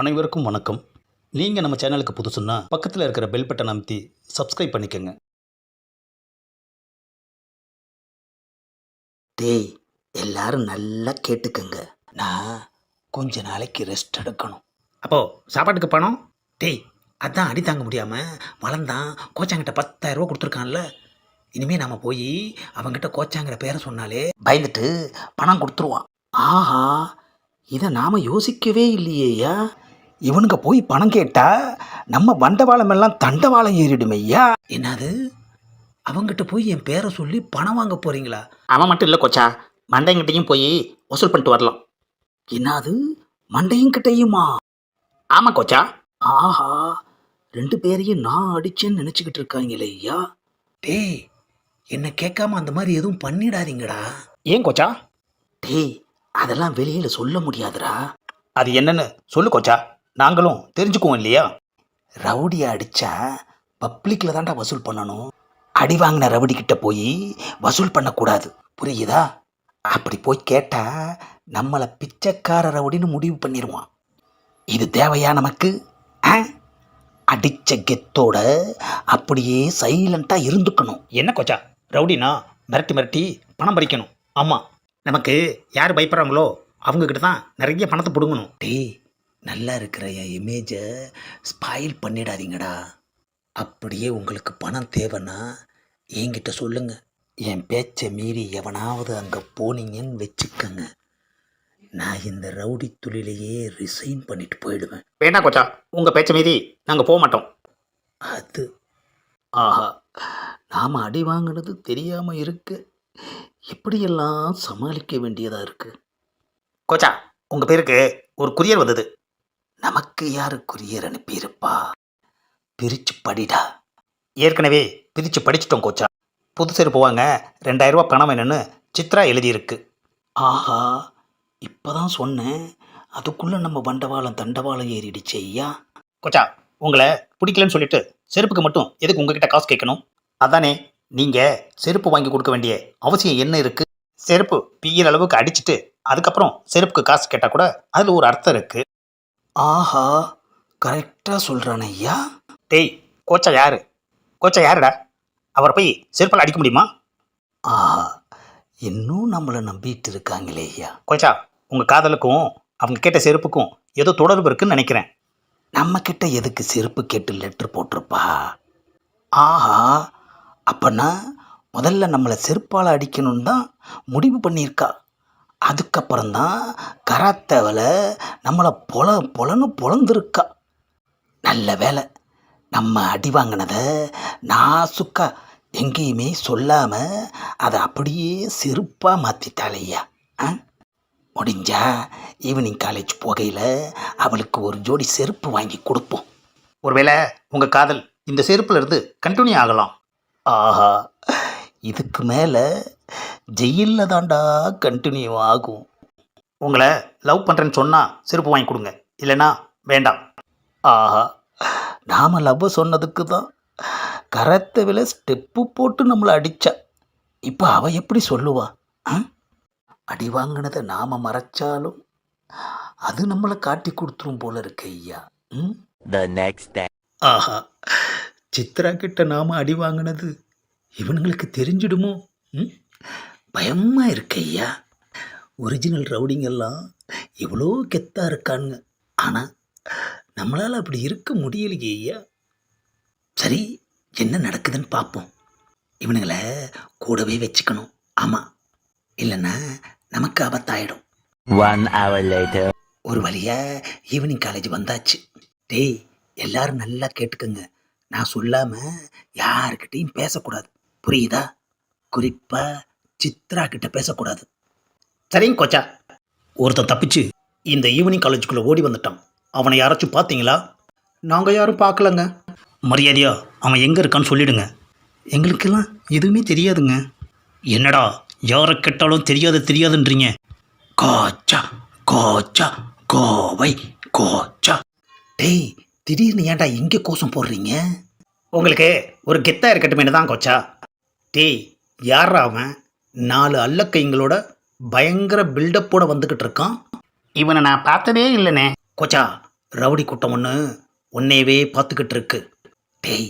அனைவருக்கும் வணக்கம். நீங்கள் நம்ம சேனலுக்கு புதுசுன்னா பக்கத்தில் இருக்கிற பெல் பட்டன் அமைத்தி சப்ஸ்கிரைப் பண்ணிக்கோங்க. டேய் எல்லாரும் நல்லா கேட்டுக்கங்க. நான் கொஞ்ச நாளைக்கு ரெஸ்ட் எடுக்கணும். அப்போ சாப்பாட்டுக்கு பணம்? டேய் அதான் அடி தாங்க முடியாமல் வளர்ந்தான். கோச்சாங்கிட்ட பத்தாயிரம் ரூபா கொடுத்துருக்கான்ல. இனிமே நாம போய் அவங்கிட்ட கோச்சாங்கிற பேரை சொன்னாலே பயந்துட்டு பணம் கொடுத்துருவான். ஆஹா இதை நாம யோசிக்கவே இல்லையேயா? இவனுங்க போய் பணம் கேட்டா நம்ம வண்டவாளம் எல்லாம் தண்டவாளம் ஏறிடுமையா என்னது? அவங்கிட்ட போய் என் பேரை சொல்லி பணம் வாங்க போறீங்களா? அவன் மட்டும் இல்லை கொச்சா. மண்டைங்கிட்டையும் போய் வசூல் பண்ணிட்டு வரலாம். என்னது? மண்டையும் கிட்டையுமா ஆமா கொச்சா. ஆஹா ரெண்டு பேரையும் நான் அடிச்சேன்னு நினச்சிக்கிட்டு இருக்காங்களே ஐயா. டேய் என்னை கேட்காம அந்த மாதிரி எதுவும் பண்ணிடாதீங்கடா. ஏன் கோச்சா? டேய் அதெல்லாம் வெளியில சொல்ல முடியாதுடா. அது என்னன்னு சொல்லு கோச்சா. நாங்களும் தெரிஞ்சுக்குவோம் இல்லையா? ரவுடியை அடிச்சா பப்ளிக்ல தான்டா வசூல் பண்ணணும். அடி வாங்கின ரவுடி கிட்ட போய் வசூல் பண்ணக்கூடாது. புரியுதா? அப்படி போய் கேட்டா நம்மளை பிச்சைக்கார ரவுடின்னு முடிவு பண்ணிடுவான் இது தேவையா நமக்கு? ஆ? அடிச்ச கெத்தோட அப்படியே சைலண்டா இருந்துக்கணும். என்ன கோச்சா? ரவுடினா மிரட்டி மிரட்டி பணம் பறிக்கணும். ஆமாம் நமக்கு யார் பயப்படுறாங்களோ அவங்கக்கிட்ட தான் நிறைய பணத்தை பிடுங்கணும். டேய் நல்லா இருக்கிற என் இமேஜை ஸ்பாயில் பண்ணிடாதீங்கடா. அப்படியே உங்களுக்கு பணம் தேவைன்னா என்கிட்ட சொல்லுங்க. என் பேச்சை மீறி எவனாவது அங்கே போனீங்கன்னு வச்சுக்கங்க. நான் இந்த ரவுடி தொழிலையே ரிசைன் பண்ணிட்டு போயிடுவேன். வேண்டாம் கோச்சா உங்கள் பேச்ச மீறி நாங்கள் போக மாட்டோம். அது ஆஹா நாம் அடி வாங்கினது தெரியாமல் இருக்கு. எப்படியெல்லாம் சமாளிக்க வேண்டியதாக இருக்கு. கோச்சா உங்கள் பேருக்கு ஒரு குரியர் வந்தது. நமக்கு யாரு குரியர் அனுப்பியிருப்பா பிரிச்சு படிடா. ஏற்கனவே பிரித்து படிச்சிட்டோம் கோச்சா. புது செருப்பு வாங்க ரெண்டாயிரம் பணம் என்னன்னு சித்ரா எழுதியிருக்கு. ஆஹா இப்பதான் சொன்னேன். அதுக்குள்ள நம்ம வண்டவாளம் தண்டவாளம் ஏறிடுச்சு ஐயா. கோச்சா உங்களை பிடிக்கலன்னு சொல்லிட்டு செருப்புக்கு மட்டும் எதுக்கு உங்ககிட்ட காசு கேட்கணும்? அதானே நீங்கள் செருப்பு வாங்கி கொடுக்க வேண்டிய அவசியம் என்ன இருக்குது செருப்பு பிய்யிற அளவுக்கு அடிச்சிட்டு அதுக்கப்புறம் செருப்புக்கு காசு கேட்டால் கூட அதில் ஒரு அர்த்தம் இருக்குது ஆஹா கரெக்டாக சொல்கிறான் ஐயா. டேய் கோச்சா யாரு? கோச்சா யாருடா? அவரை போய் செருப்பால் அடிக்க முடியுமா? ஆஹா இன்னும் நம்மளை நம்பிட்டு இருக்காங்களே ஐயா. கோச்சா உங்கள் காதலுக்கும் அவங்க கேட்ட செருப்புக்கும் ஏதோ தொடர்பு இருக்குன்னு நினைக்கிறேன். நம்ம கிட்ட எதுக்கு செருப்பு கேட்டு லெட்டர் போட்டிருப்பா? ஆஹா அப்பனா முதல்ல நம்மளை செருப்பால் அடிக்கணும்னு தான் முடிவு பண்ணியிருக்கா. அதுக்கப்புறம்தான் கராத்தேவில் நம்மளை பொல பொலன்னு பொழந்திருக்கா நல்ல வேலை நம்ம அடி வாங்கினதை நாசுக்கா. எங்கேயுமே சொல்லாமல் அதை அப்படியே செருப்பாக மாற்றிட்டாளையா ஆ? முடிஞ்சா ஈவினிங் காலேஜ் போகையில் அவளுக்கு ஒரு ஜோடி செருப்பு வாங்கி கொடுப்போம். ஒருவேளை உங்கள் காதல் இந்த செருப்பில் இருந்து கண்டினியூ ஆகலாம். ஆஹா. இதுக்கு மேலே ஜெயிலில் தாண்டா கண்டினியூ ஆகும். உங்களை லவ் பண்ணுறேன்னு சொன்னால் செருப்பு வாங்கி கொடுங்க. இல்லைன்னா வேண்டாம். ஆஹா நாம் லவ் சொன்னதுக்கு தான் கரத்தை வில ஸ்டெப்பு போட்டு நம்மளை அடிச்சா. இப்போ அவ எப்படி சொல்லுவா? அடி வாங்கினதை நாம் மறைச்சாலும் அது நம்மளை காட்டி கொடுத்துரும் போல இருக்கு ஐயா. ம். ஆஹா சித்ரா கிட்ட நாம அடி வாங்கினது இவனுங்களுக்கு தெரிஞ்சிடுமோ? ம்? பயமா இருக்கு ஐயா. ஒரிஜினல் ரவுடிங்கெல்லாம் எவ்வளோ கெத்தா இருக்கானுங்க. ஆனால் நம்மளால் அப்படி இருக்க முடியலையே ஐயா. சரி என்ன நடக்குதுன்னு பார்ப்போம் இவனுங்களை கூடவே வச்சுக்கணும். ஆமாம் இல்லைன்னா நமக்கு ஆபத்தாயிடும். Later. ஒரு வழியா ஈவினிங் காலேஜ் வந்தாச்சு. டேய் எல்லாரும் நல்லா கேட்டுக்கங்க. நான் சொல்லாம யாருக்கிட்டையும் பேசக்கூடாது. புரியுதா? குறிப்பா சித்ரா கிட்ட பேசக்கூடாது. சரிங்க கோச்சா. ஒருத்தன் தப்பிச்சு இந்த ஈவினிங் காலேஜுக்குள்ளே ஓடி வந்துட்டான். அவனை யாராச்சும் பார்த்தீங்களா? நாங்கள் யாரும் பார்க்கலங்க. மரியாதையா அவன் எங்கே இருக்கான்னு சொல்லிடுங்க. எங்களுக்கெல்லாம் எதுவுமே தெரியாதுங்க. என்னடா யாரை கேட்டாலும் தெரியாது தெரியாதுன்றீங்க? கோச்சா கோச்சா கோவை கோச்சா. டேய் திடீர்னு ஏன்டா எங்கே கோஷம் போடுறீங்க? உங்களுக்கு ஒரு கெத்தாக இருக்கட்டும் தான் கோச்சா. டேய் யாரா அவன்? நாலு அல்லக்கைங்களோட பயங்கர பில்டப்போட வந்துக்கிட்டு இருக்கான். இவனை நான் பார்த்ததே இல்லைனே கோச்சா ரவுடி கூட்டம் ஒன்று உன்னையவே பார்த்துக்கிட்டு இருக்கு. டேய்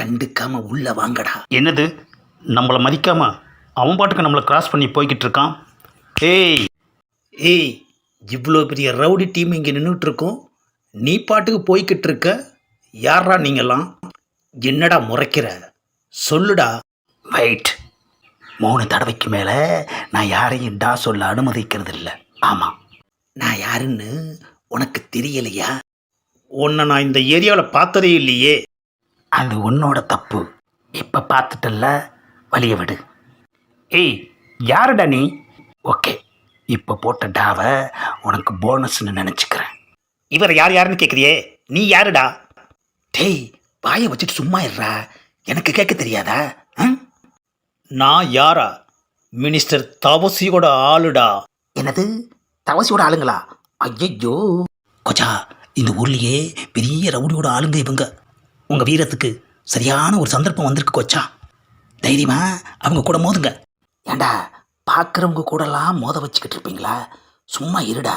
கண்டுக்காம உள்ள வாங்கடா. என்னது? நம்மளை மதிக்காம அவன் பாட்டுக்கு நம்மளை கிராஸ் பண்ணி போய்கிட்டு இருக்கான்? ஏய் ஏய் இவ்வளோ பெரிய ரவுடி டீம் இங்கே நின்றுட்டு இருக்கோம். நீ பாட்டுக்கு போய்கிட்டு இருக்க. யாரா நீங்கெல்லாம்? என்னடா முறைக்கிற? சொல்லுடா. வெயிட் மூணு தடவைக்கு மேலே நான் யாரையும் டா சொல்ல அனுமதிக்கிறது இல்லை ஆமாம் நான் யாருன்னு உனக்கு தெரியலையா? உன்னை நான் இந்த ஏரியாவில் பார்த்ததே இல்லையே. அது உன்னோட தப்பு. இப்போ பார்த்துட்டல்ல வழிய விடு. ஏய் யாருடா நீ? ஓகே. இப்போ போட்ட டாவை உனக்கு போனஸ்னு நினச்சிக்கிறேன். இவர் யார் யாருன்னு கேட்குறியே நீ யாருடா? டேய் வாயை வச்சுட்டு சும்மா இருடா. எனக்கு கேட்க தெரியாதா? நான் யாரா? மினிஸ்டர் தவசியோட ஆளுடா. என்னது? தவசியோட ஆளுங்களா? ஐயோ கொச்சா இந்த ஊர்லயே பெரிய ரவுடியோட ஆளுங்க இவங்க. உங்க வீரத்துக்கு சரியான ஒரு சந்தர்ப்பம் வந்திருக்கு கொச்சா. தைரியமா அவங்க கூட மோதுங்க. ஏண்டா பார்க்குறவங்க கூடலாம் மோத வச்சுக்கிட்டு இருப்பீங்களா? சும்மா இருடா.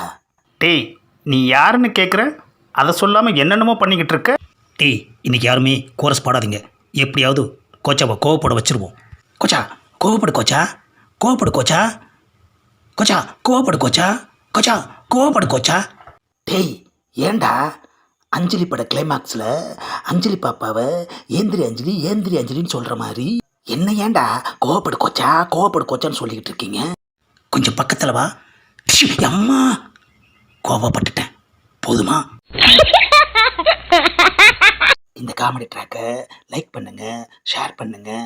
டேய் நீ யாருன்னு கேட்குற அதை சொல்லாமல் என்னென்னமோ பண்ணிக்கிட்டு இருக்க? டேய் இன்னைக்கு யாருமே கோரஸ் பாடாதீங்க. எப்படியாவது கோச்சாவை கோவப்பட வச்சிருவோம். கொச்சா கோவப்படு கொச்சா கோவப்படு கொச்சா கொச்சா கோவப்படு கொச்சா கொச்சா கோவப்படு கொச்சா. டேய் ஏண்டா அஞ்சலி பட கிளைமாக்ஸில் அஞ்சலி பாப்பாவை ஏந்திரி அஞ்சலி ஏந்திரி அஞ்சலின்னு சொல்கிற மாதிரி. என்ன ஏண்டா கோவப்படு கொச்சா கோவப்படு கொச்சான்னு சொல்லிக்கிட்டு இருக்கீங்க? கொஞ்சம் பக்கத்தில் வா. அம்மா! கோவப்பட்டுட்டேன். போதுமா? இந்த காமெடி ட்ராக்கை லைக் பண்ணுங்கள் ஷேர் பண்ணுங்கள்